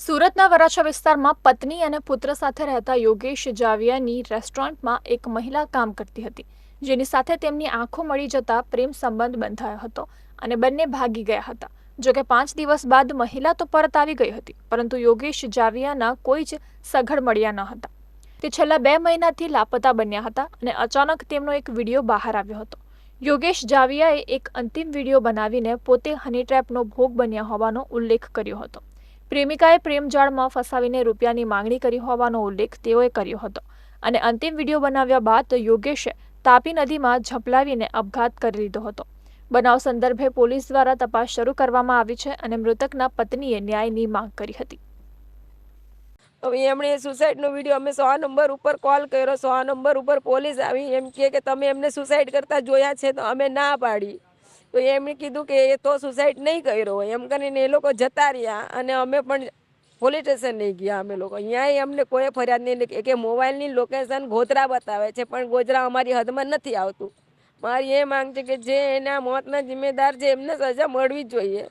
સુરતના વરાછા વિસ્તારમાં પત્ની અને પુત્ર સાથે રહેતા યોગેશ જાવિયાની રેસ્ટોરન્ટમાં એક મહિલા કામ કરતી હતી, જેની સાથે તેમની આંખો મળી જતા પ્રેમ સંબંધ બંધાયો હતો અને બંને ભાગી ગયા હતા. જોકે પાંચ દિવસ બાદ મહિલા તો પરત આવી ગઈ હતી, પરંતુ યોગેશ જાવિયાના કોઈ જ સઘળ મળ્યા ન હતા. તે છેલ્લા બે મહિનાથી લાપતા બન્યા હતા અને અચાનક તેમનો એક વીડિયો બહાર આવ્યો હતો. યોગેશ જાવિયાએ એક અંતિમ વીડિયો બનાવીને પોતે હની ટ્રેપનો ભોગ બન્યા હોવાનો ઉલ્લેખ કર્યો હતો. પ્રેમિકાએ પ્રેમજાળમાં ફસાવીને રૂપિયાની માંગણી કરી હોવાનો ઉલ્લેખ તેઓએ કર્યો હતો. અને અંતિમ વીડિયો બનાવ્યા બાદ યોગેશે તાપી નદીમાં ઝપલાવીને આપઘાત કરી લીધો હતો. બનાવ સંદર્ભે પોલીસ દ્વારા તપાસ શરૂ કરવામાં આવી છે અને મૃતકના પત્નીએ ન્યાયની માંગ કરી હતી. હવે એમણે સુસાઇડનો વીડિયો અમે સો નંબર ઉપર કોલ કર્યો. સો નંબર ઉપર પોલીસ આવી એમ કે તમે એમને સુસાઇડ કરતા જોયા છે તો અમે ના પાડી. તો એમણે કીધું કે એ તો સુસાઇડ નહીં કર્યો એમ કરીને એ લોકો જતા રહ્યા અને અમે પણ પોલીસ સ્ટેશન નહીં ગયા અમે લોકો. અહીંયા અમને કોઈ ફરિયાદ નહીં કે મોબાઈલની લોકેશન ગોધરા બતાવે છે, પણ ગોધરા અમારી હદમાં નથી આવતું. મારી એ માંગ છે કે જે એના મોતના જિમ્મેદાર છે, એમને સજા મળવી જોઈએ.